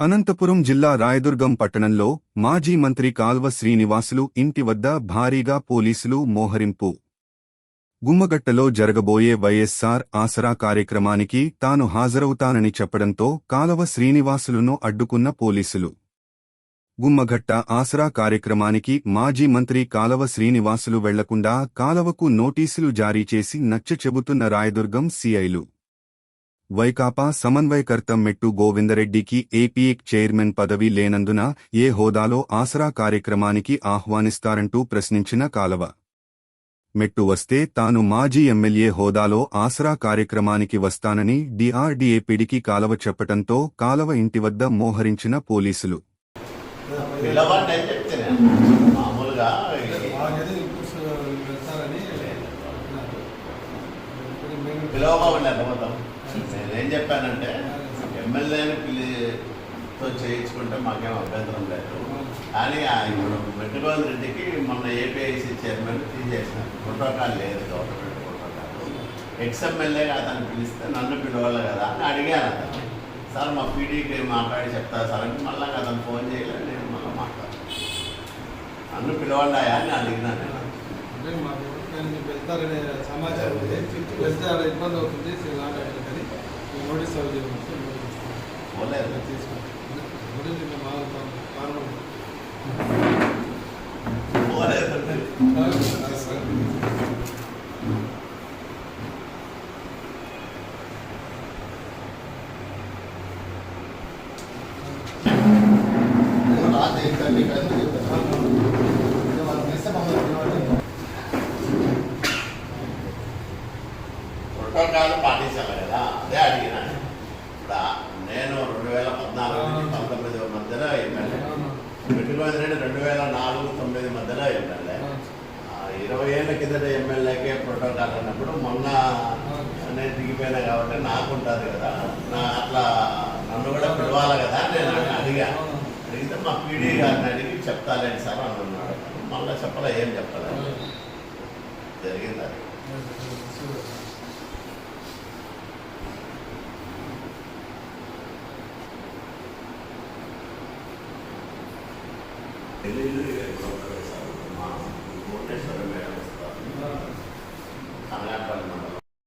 అనంతపురం జిల్లా రాయదుర్గం పట్టణంలో మాజీ మంత్రి కాల్వ శ్రీనివాసులు ఇంటి వద్ద భారీగా పోలీసులు మోహరింపు. గుమ్మగట్టలో జరగబోయే వైఎస్సార్ ఆసరా కార్యక్రమానికి తాను హాజరవుతానని చెప్పడంతో కాలవ శ్రీనివాసులను అడ్డుకున్న పోలీసులు. గుమ్మఘట్ట ఆసరా కార్యక్రమానికి మాజీ మంత్రి కాలవ శ్రీనివాసులు వెళ్ళకుండా కాలవకు నోటీసులు జారీ చేసి నచ్చ చెబుతున్న రాయదుర్గం సీఐలు. వైకాపా సమన్వయకర్త మెట్టు గోవిందరెడ్డికి ఏపీఎక్ చైర్మన్ పదవి లేనందున ఏ హోదాలో ఆసరా కార్యక్రమానికి ఆహ్వానిస్తారంటూ ప్రశ్నించిన కాలవ. మెట్టు వస్తే తాను మాజీ ఎమ్మెల్యే హోదాలో ఆసరా కార్యక్రమానికి వస్తానని డిఆర్డీఏపీడికి కాలవ చెప్పటంతో కాలవ ఇంటి వద్ద మోహరించిన పోలీసులు. పిల్లవాడిని నేనేం చెప్పానంటే ఎమ్మెల్యేని పిలితో చేయించుకుంటే మాకేం అభ్యంతరం లేదు. కానీ ఆ ఇప్పుడు రెడ్డికి మొన్న ఏపీఐసీ చైర్మన్ తీసేసినారు ప్రోటోకాల్ లేదు గవర్నమెంట్ ప్రోటోకాల్. ఎక్స్ఎమ్మెల్యేగా అతను పిలిస్తే నన్ను పిలవాలి కదా అని అడిగాను అతను సార్ మా పీడీకి మాట్లాడి చెప్తా సార్ అంటే మళ్ళీ అతను ఫోన్ చేయలేదు నేను మళ్ళీ మాట్లాడతాను నన్ను పిలవండాయా అని అడిగినాను నేను. అంటే మాకు వెళ్తారనే సమాచారం ఇబ్బంది అవుతుంది శ్రీలంక కానీ మేము నోటీస్ ప్రోటోకాల్ పాటించాలి కదా అదే అడిగిన. ఇప్పుడు నేను రెండు వేల పద్నాలుగు నుంచి పంతొమ్మిది మధ్యలో ఎమ్మెల్యే. పెట్టుకోవాలి రెడ్డి రెండు వేల నాలుగు తొమ్మిది మధ్యలో ఎమ్మెల్యే. ఇరవై ఏళ్ళ కిందట ఎమ్మెల్యేకే ప్రోటోకాల్ అన్నప్పుడు మొన్న నేను దిగిపోయినా కాబట్టి నాకు ఉంటుంది కదా. నా అట్లా నన్ను కూడా పిలవాలి కదా నేను అడిగి- అడిగా అడిగితే మా పీడీ గారిని అడిగి చెప్తాలేండి సార్ అని అన్నాడు మళ్ళీ చెప్పలే ఏం చెప్పలేదు జరిగింది 人类日月光